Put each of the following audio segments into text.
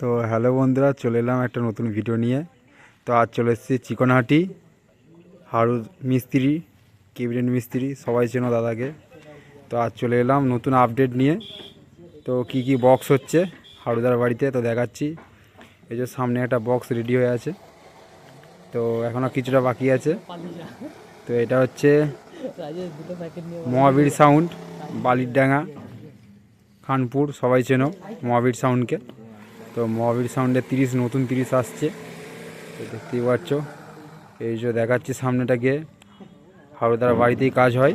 তো হ্যালো বন্ধুরা, চলে এলাম একটা নতুন ভিডিও নিয়ে। তো আজ চলে এসেছি চিকনহাটি হাড়ু মিস্ত্রি কেবিনেট মিস্ত্রি, সবাই চেনো দাদাকে। তো আজ চলে এলাম নতুন আপডেট নিয়ে। তো কি কি বক্স হচ্ছে হাড়ুদার বাড়িতে তো দেখাচ্ছি। এই যে সামনে একটা বক্স রেডি হয়ে আছে। তো এখনও কিছুটা বাকি আছে। তো এটা হচ্ছে মহাবীর সাউন্ড বালিরডাঙ্গা খানপুর, সবাই চেনো মহাবীর সাউন্ডকে তো মহাবীর সাউন্ডে তিরিশ, নতুন তিরিশ আসছে। তো দেখতেই পাচ্ছ। এই যে দেখাচ্ছি সামনেটা গিয়ে। হাওড়াদার বাড়িতেই কাজ হয়।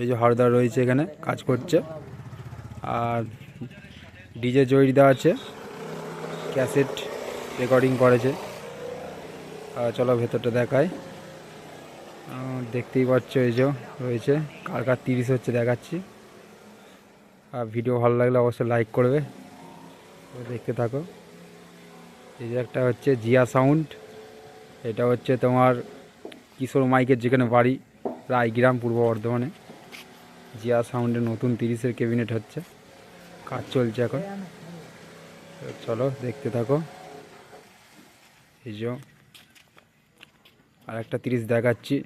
এই যে হাওড়াদার রয়েছে এখানে, কাজ করছে। আর ডিজে জয়ী দেওয়া আছে। ক্যাসেট রেকর্ডিং করেছে। আর চলো ভেতরটা দেখায় দেখতেই পাচ্ছ এই যে রয়েছে। কার কার তিরিশ হচ্ছে দেখাচ্ছি। আর ভিডিও ভালো লাগলে অবশ্যই লাইক করবে। দেখতে থাকো। এই যে একটা হচ্ছে জিয়া সাউন্ড। এটা হচ্ছে তোমার কিশোর মাইকের যেখানে বাড়ি, রায়গ্রাম, পূর্ব বর্ধমানে। জিয়া সাউন্ডের নতুন তিরিশের ক্যাবিনেট হচ্ছে। কাজ চলছে এখন। চলো, দেখতে থাকো। এই যে আর একটা তিরিশ দেখাচ্ছি।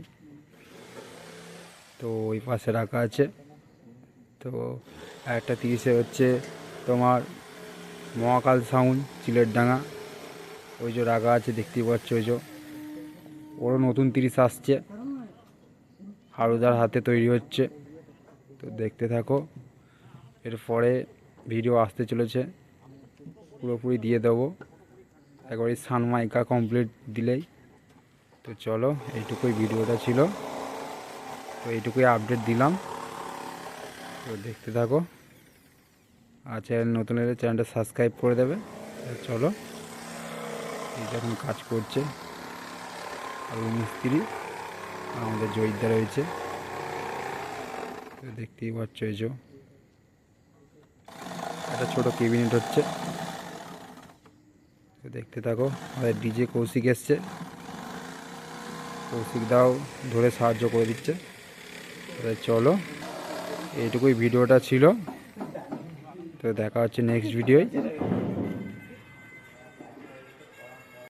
তো ওই পাশে রাখা আছে। তো একটা তিরিশে হচ্ছে তোমার মহাকাল সাউন্ড, চিলের ডাঙা। ওই যে রাগা আছে, দেখতেই পাচ্ছ ওই যে। ওরও নতুন তিরিশ আসছে। হারুদার হাতে তৈরি হচ্ছে। তো দেখতে থাকো। এরপরে ভিডিও আসতে চলেছে। পুরোপুরি দিয়ে দেবো। একবারই সানমাইকা কমপ্লিট দিলেই। তো চলো, এইটুকুই ভিডিওটা ছিল। তো এইটুকুই আপডেট দিলাম। তো দেখতে থাকো। আর চ্যানেল নতুন এলে চ্যানেলটা সাবস্ক্রাইব করে দেবে। চলো, এই যখন কাজ করছে। আর মিস্ত্রি আমাদের জয়িদা রয়েছে। দেখতেই পাচ্ছ এই যে একটা ছোটো কেবিনেট হচ্ছে। দেখতে থাকো, আমাদের ডিজে কৌশিক এসছে। কৌশিক দাও, ধরে সাহায্য করে দিচ্ছে। চলো, এইটুকুই ভিডিওটা ছিল। তো দেখা হচ্ছে নেক্সট ভিডিওয়